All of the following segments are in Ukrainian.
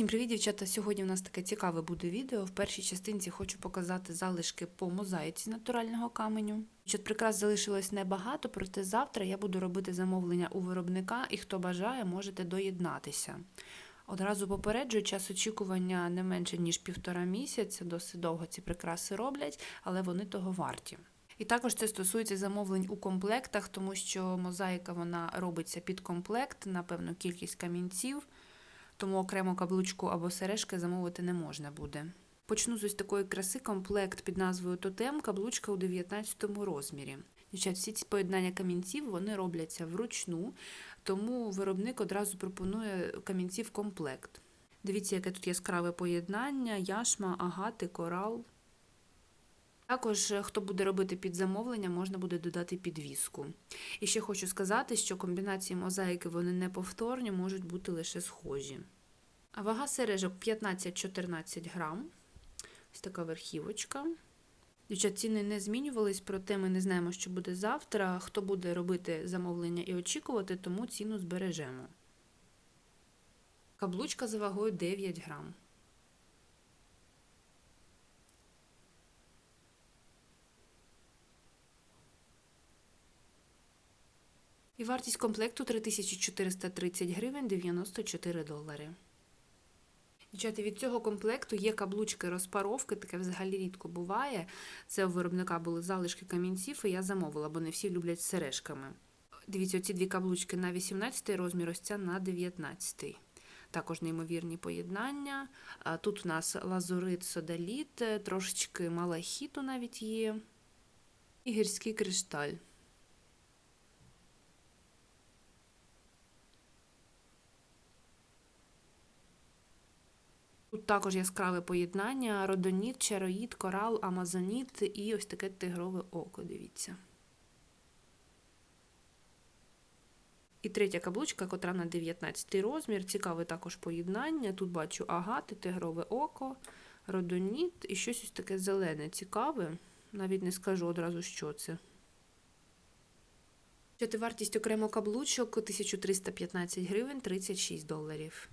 Всім привіт, дівчата! Сьогодні у нас таке цікаве буде відео. В першій частинці хочу показати залишки по мозаїці натурального каменю. Дівчат, прикрас залишилось небагато, проте завтра я буду робити замовлення у виробника, і хто бажає, можете доєднатися. Одразу попереджую, час очікування не менше ніж півтора місяця. Досить довго ці прикраси роблять, але вони того варті. І також це стосується замовлень у комплектах, тому що мозаїка вона робиться під комплект на певну кількість камінців тому окремо каблучку або сережки замовити не можна буде. Почну з ось такої краси комплект під назвою Тотем, каблучка у 19 розмірі. Дівчат, всі ці поєднання камінців вони робляться вручну, тому виробник одразу пропонує камінців комплект. Дивіться, яке тут яскраве поєднання, яшма, агати, корал. Також, хто буде робити під замовлення, можна буде додати підвіску. І ще хочу сказати, що комбінації мозаїки вони не можуть бути лише схожі. Вага сережок 15-14 грам. Ось така верхівочка. Дівчат, ціни не змінювались, проте ми не знаємо, що буде завтра. Хто буде робити замовлення і очікувати, тому ціну збережемо. Каблучка за вагою 9 грам. Вартість комплекту 3430 гривень 94 долари. Дівчата, від цього комплекту є каблучки розпаровки, таке взагалі рідко буває. Це у виробника були залишки камінців, і я замовила, бо не всі люблять сережками. Дивіться, оці дві каблучки на 18 розмір, ось ця на 19. Також неймовірні поєднання. Тут у нас лазурит, содаліт, трошечки малахіту навіть є. І гірський кришталь. Також яскраве поєднання: родоніт, чароїд, корал, амазоніт і ось таке тигрове око, дивіться. І третя каблучка, котра на 19 розмір. Цікаве також поєднання. Тут бачу агати, тигрове око, родоніт і щось ось таке зелене, цікаве. Навіть не скажу одразу, що це. Вартість окремо каблучок 1315 гривень 36 доларів.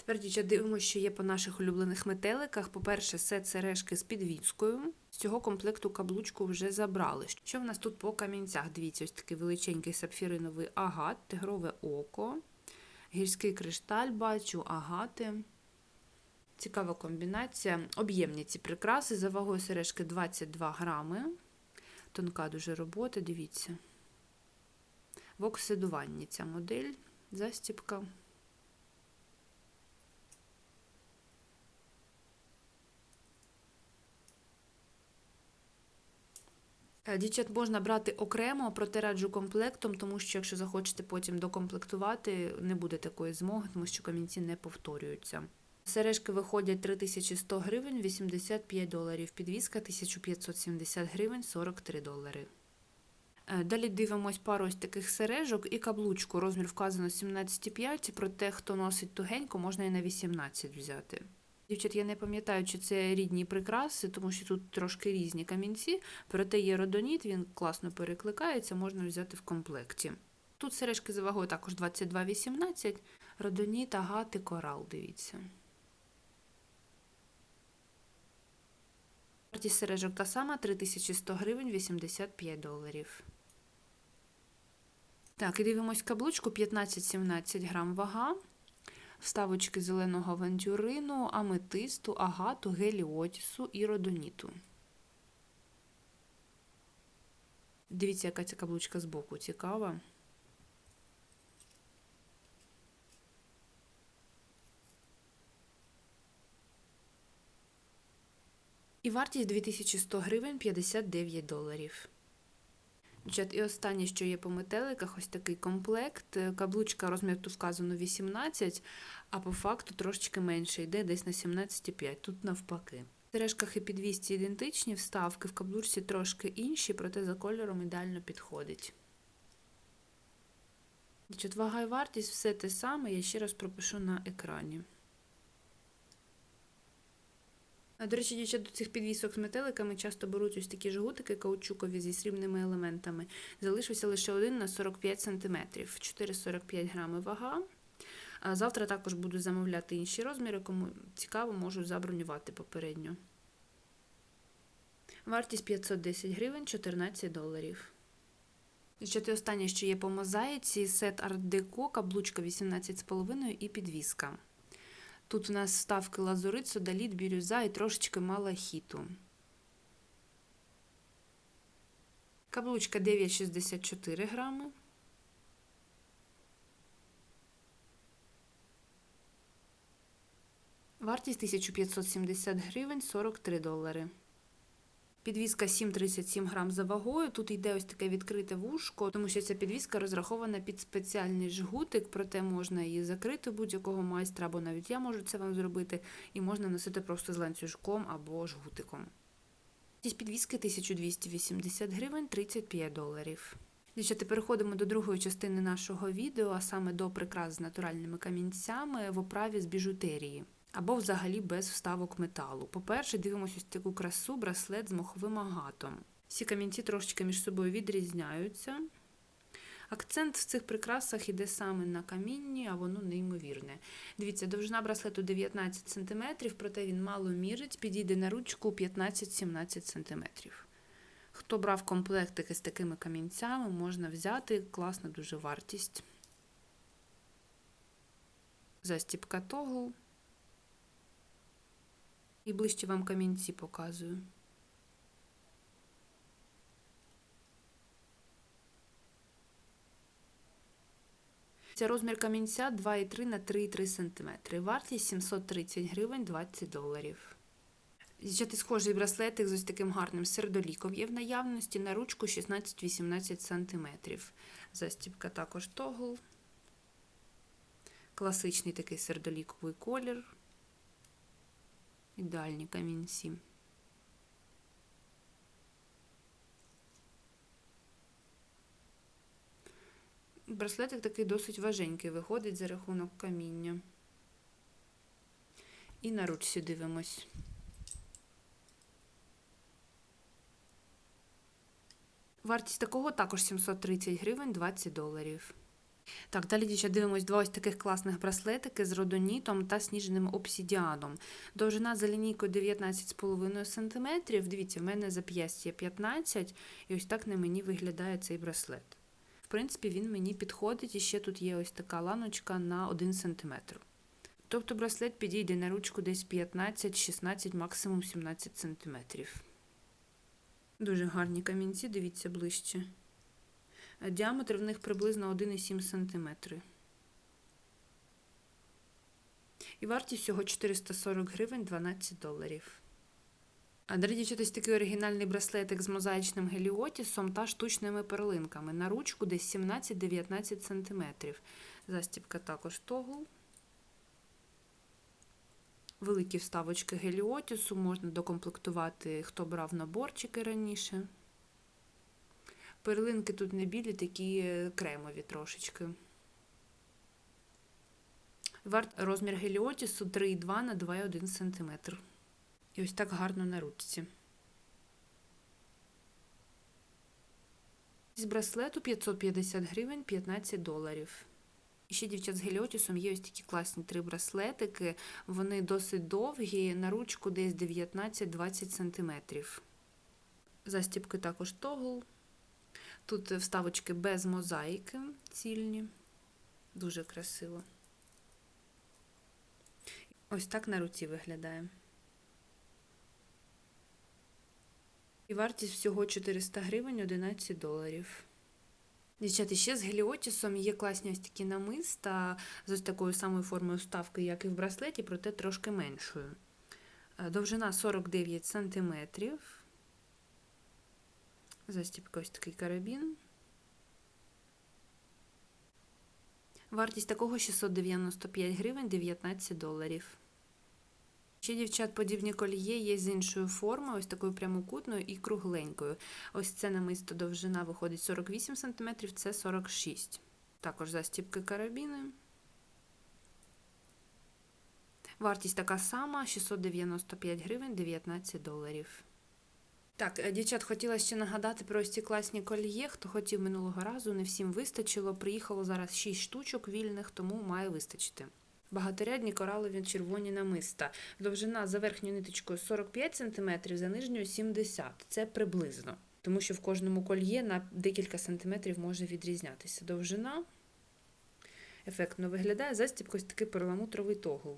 Тепер, дівчат, дивимося, що є по наших улюблених метеликах. По-перше, сет сережки з підвіскою. З цього комплекту каблучку вже забрали. Що в нас тут по камінцях? Дивіться, ось такий величенький сапфіриновий агат, тигрове око, гірський кришталь бачу, агати. Цікава комбінація. Об'ємні ці прикраси. За вагою сережки 22 грами. Тонка дуже робота, дивіться. В оксидуванні ця модель, застіпка. Дівчат можна брати окремо, проте раджу комплектом, тому що якщо захочете потім докомплектувати, не буде такої змоги, тому що камінці не повторюються. Сережки виходять 3100 гривень 85 доларів, підвізка 1570 гривень 43 долари. Е, далі дивимось пару ось таких сережок і каблучку. Розмір вказано 17,5, проте хто носить тугенько, можна і на 18 взяти. Дівчат, я не пам'ятаю, чи це рідні прикраси, тому що тут трошки різні камінці, проте є родоніт, він класно перекликається, можна взяти в комплекті. Тут сережки за вагою також 22,18, родоніт, агати, корал, дивіться. Вартість сережок та сама 3100 гривень 85 доларів. Так, і дивимось каблучку 15-17 грам вага вставочки зеленого авантюрину, аметисту, агату, геліотісу і родоніту. Дивіться, яка ця каблучка збоку цікава. І вартість 2100 гривень 59 доларів. Дівчат, і останнє, що є по метеликах, ось такий комплект. Каблучка розмір тут вказано 18, а по факту трошечки менше, йде десь на 17,5, тут навпаки. В сережках і підвісці ідентичні, вставки в каблучці трошки інші, проте за кольором ідеально підходить. Дівчат, вага і вартість все те саме, я ще раз пропишу на екрані. До речі, дівчат, до цих підвісок з метеликами часто беруть ось такі жгутики каучукові зі срібними елементами. Залишився лише один на 45 см, 4,45 грами вага. Завтра також буду замовляти інші розміри, кому цікаво, можу забронювати попередньо. Вартість 510 гривень, 14 доларів. Ще останнє, що є по мозаїці, сет Art Deco, каблучка 18,5 і підвіска. Тут у нас ставки лазурит, содаліт, бірюза і трошечки малахіту. Каблучка 9,64 грами. Вартість 1570 гривень 43 долари. Підвізка 7,37 грам за вагою. Тут йде ось таке відкрите вушко, тому що ця підвізка розрахована під спеціальний жгутик, проте можна її закрити будь-якого майстра, або навіть я можу це вам зробити, і можна носити просто з ланцюжком або жгутиком. Ці підвіски 1280 гривень 35 доларів. Дівчата, переходимо до другої частини нашого відео, а саме до прикрас з натуральними камінцями в оправі з біжутерії або взагалі без вставок металу. По-перше, дивимося ось таку красу браслет з моховим агатом. Всі камінці трошечки між собою відрізняються. Акцент в цих прикрасах іде саме на камінні, а воно неймовірне. Дивіться, довжина браслету 19 см, проте він мало мірить, підійде на ручку 15-17 см. Хто брав комплектики з такими камінцями, можна взяти класна дуже вартість. Застіпка тогл. І ближче вам камінці показую. Це розмір камінця 2,3 на 3,3 см. Вартість 730 гривень 20 доларів. Дівчата, схожий браслетик з ось таким гарним сердоліком є в наявності на ручку 16-18 см. Застібка також тогл. Класичний такий сердоліковий колір ідеальні камінці. Браслетик такий досить важенький виходить за рахунок каміння. І на ручці дивимось. Вартість такого також 730 гривень 20 доларів. Так, далі дівчат, дивимось два ось таких класних браслетики з родонітом та сніжним обсідіаном. Довжина за лінійкою 19,5 см. Дивіться, в мене зап'ястя 15 і ось так на мені виглядає цей браслет. В принципі, він мені підходить, і ще тут є ось така ланочка на 1 см. Тобто браслет підійде на ручку десь 15-16, максимум 17 см. Дуже гарні камінці, дивіться ближче. Діаметр в них приблизно 1,7 см. І вартість всього 440 гривень 12 доларів. А далі дівчатись такий оригінальний браслетик з мозаїчним геліотісом та штучними перлинками. На ручку десь 17-19 см. Застібка також тогл. Великі вставочки геліотісу, можна докомплектувати, хто брав наборчики раніше. Перлинки тут не білі, такі е, кремові трошечки. Варт розмір геліотісу 3,2 на 2,1 см. І ось так гарно на ручці. З браслету 550 гривень 15 доларів. І ще, дівчат, з геліотісом є ось такі класні три браслетики. Вони досить довгі, на ручку десь 19-20 см. Застіпки також тогл. Тут вставочки без мозаїки цільні, дуже красиво. Ось так на руці виглядає. І вартість всього 400 гривень 11 доларів. Дівчата, ще з геліотісом є класні ось такі намиста з ось такою самою формою вставки, як і в браслеті, проте трошки меншою. Е, довжина 49 см. Застіпка ось такий карабін. Вартість такого 695 гривень 19 доларів. Ще, дівчат, подібні коліє є з іншою формою, ось такою прямокутною і кругленькою. Ось це намисто довжина виходить 48 см, це 46 Також застіпки карабіни. Вартість така сама: 695 гривень 19 доларів. Так, е, дівчат, хотіла ще нагадати про ось ці класні кольє. Хто хотів минулого разу, не всім вистачило. Приїхало зараз 6 штучок вільних, тому має вистачити. Багаторядні коралові червоні намиста. Довжина за верхньою ниточкою 45 см, за нижньою 70 Це приблизно. Тому що в кожному кольє на декілька сантиметрів може відрізнятися. Довжина ефектно виглядає. Застібка ось такий перламутровий тогл.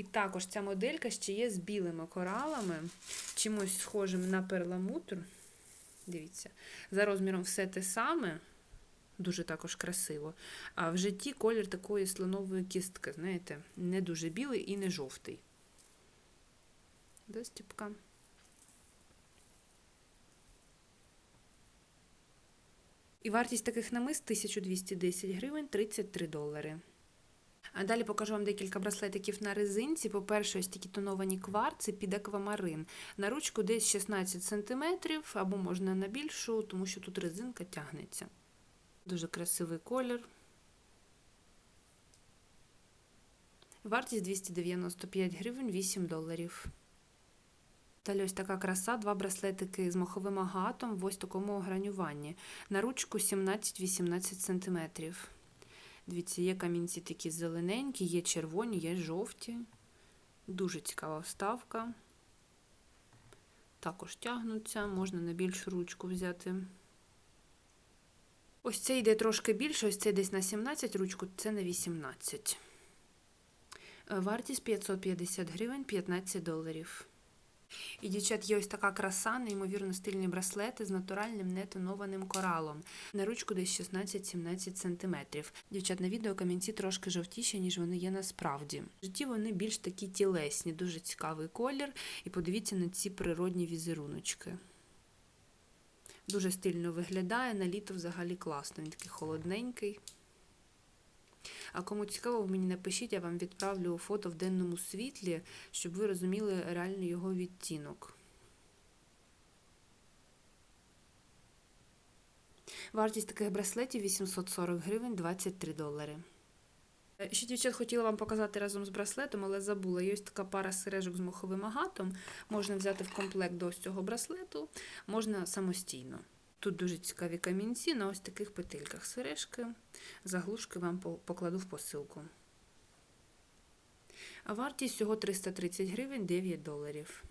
І також ця моделька ще є з білими коралами, чимось схожим на перламутр. Дивіться, за розміром все те саме, дуже також красиво. А в житті колір такої слонової кістки, знаєте, не дуже білий і не жовтий. Застіпка. І вартість таких намист 1210 гривень 33 долари. Далі покажу вам декілька браслетиків на резинці. По-перше, ось такі тоновані кварци під аквамарин. На ручку десь 16 см, або можна на більшу, тому що тут резинка тягнеться. Дуже красивий колір. Вартість 295 гривень 8 доларів. Далі ось така краса, два браслетики з моховим агатом в ось такому гранюванні. На ручку 17-18 см. Дивіться, є камінці такі зелененькі, є червоні, є жовті. Дуже цікава вставка. Також тягнуться, можна на більшу ручку взяти. Ось це йде трошки більше, ось це десь на 17 ручку, це на 18. Вартість 550 гривень, 15 доларів. І, дівчат, є ось така краса, неймовірно стильні браслети з натуральним нетонованим коралом. На ручку десь 16-17 см. Дівчат, на відео камінці трошки жовтіші, ніж вони є насправді. В житті вони більш такі тілесні, дуже цікавий колір. І подивіться на ці природні візеруночки. Дуже стильно виглядає, на літо взагалі класно. Він такий холодненький. А кому цікаво, мені напишіть, я вам відправлю фото в денному світлі, щоб ви розуміли реальний його відтінок. Вартість таких браслетів 840 гривень 23 долари. Ще дівчат хотіла вам показати разом з браслетом, але забула. Є така пара сережок з моховим агатом. Можна взяти в комплект до ось цього браслету, можна самостійно. Тут дуже цікаві камінці на ось таких петельках сережки. Заглушки вам покладу в посилку. А вартість всього 330 гривень 9 доларів.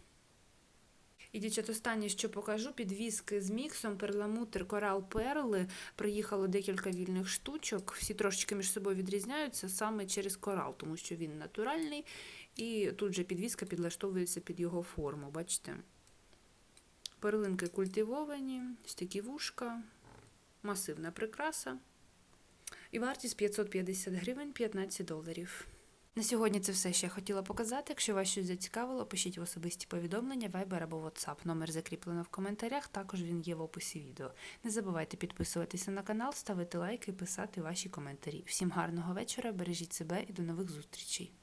І, дівчат, останнє, що покажу, підвіски з міксом, перламутр, корал перли. Приїхало декілька вільних штучок. Всі трошечки між собою відрізняються саме через корал, тому що він натуральний. І тут же підвіска підлаштовується під його форму, бачите? Перлинки культивовані, ось вушка, масивна прикраса. І вартість 550 гривень 15 доларів. На сьогодні це все, що я хотіла показати. Якщо вас щось зацікавило, пишіть в особисті повідомлення, Viber або WhatsApp. Номер закріплено в коментарях, також він є в описі відео. Не забувайте підписуватися на канал, ставити лайки і писати ваші коментарі. Всім гарного вечора, бережіть себе і до нових зустрічей!